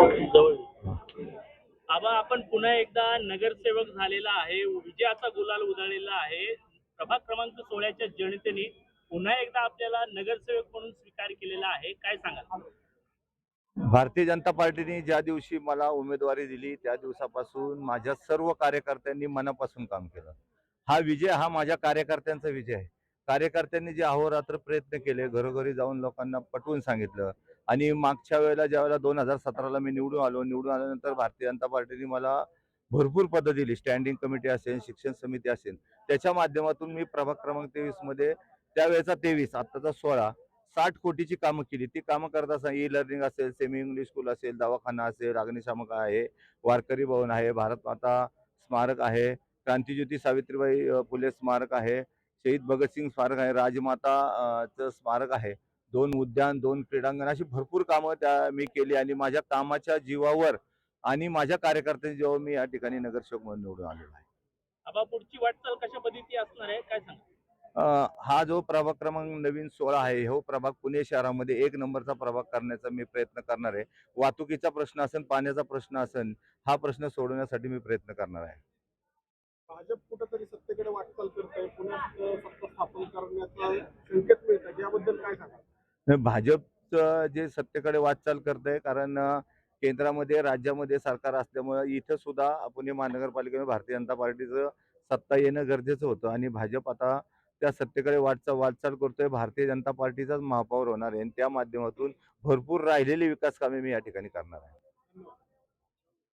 जवळ आबा आपण पुन्हा एकदा नगरसेवक झालेला आहे. विजयाचा गुलाल उधळलेला आहे. प्रभाग क्रमांक सोळाच्या जनतेने पुन्हा एकदा आपल्याला नगरसेवक म्हणून स्वीकार केलेला आहे. काय सांगाल? भारतीय जनता पार्टीने ज्या दिवशी मला उमेदवारी दिली त्या दिवसापासून माझ्या सर्व कार्यकर्त्यांनी मनापासून काम केलं. हा विजय हा माझ्या कार्यकर्त्यांचा विजय आहे. कार्यकर्त्यांनी जे अहोरात्र प्रयत्न केले घरोघरी जाऊन लोकांना पटवून सांगितलं. आणि मागच्या वेळेला ज्यावेळेला दोन हजार सतराला मी निवडून आलो निवडून आल्यानंतर भारतीय जनता पार्टीने मला भरपूर पदं दिली. स्टँडिंग कमिटी असेल शिक्षण समिती असेल. त्याच्या माध्यमातून मी प्रभाग क्रमांक तेवीसमध्ये त्यावेळेचा तेवीस आत्ताचा सोळा साठ कोटीची कामं केली. ती कामं करत असताना ई लर्निंग असेल सेमी इंग्लिश स्कूल असेल दवाखाना असेल अग्निशामक आहे वारकरी भवन आहे भारत माता स्मारक आहे क्रांतिज्योती सावित्रीबाई फुले स्मारक आहे शहीद भगतसिंग स्मारक आहे राजमाता अ, चं स्मारक आहे. दोन उद्यान दोन क्रीडांगण अशी भरपूर कामं त्या मी केली आणि माझ्या कामाच्या जीवावर आणि माझ्या कार्यकर्त्यांच्या जीवावर मी या ठिकाणी नगरसेवक म्हणून निवडून आलेलो आहे. आबा पुढची वाटचाल कशा पद्धती असणार आहे? काय सांगा? हा जो प्रभाग क्रमांक नवीन सोळा आहे हो प्रभाग पुणे शहरामध्ये एक नंबरचा प्रभाग करण्याचा मी प्रयत्न करणार आहे. वाहतुकीचा प्रश्न असेल पाण्याचा प्रश्न असेल हा प्रश्न सोडवण्यासाठी मी प्रयत्न करणार आहे. भाजप कुठंतरी सत्तेकडे वाटचाल करत आहे पुण्यात सत्ता स्थापन करण्याचा संकेत मिळत आहे याबद्दल काय सांगा भाजपचं जे सत्तेकडे वाटचाल करत आहे कारण केंद्रामध्ये राज्यामध्ये सरकार असल्यामुळे इथं सुद्धा पुणे महानगरपालिकेमध्ये भारतीय जनता पार्टीचं सत्ता येणं गरजेचं होतं. आणि भाजप आता त्या सत्तेकडे वाटचा वाटचाल करतोय. भारतीय जनता पार्टीचाच महापौर होणार आहे. आणि त्या माध्यमातून भरपूर राहिलेली विकास कामे मी या ठिकाणी करणार आहे.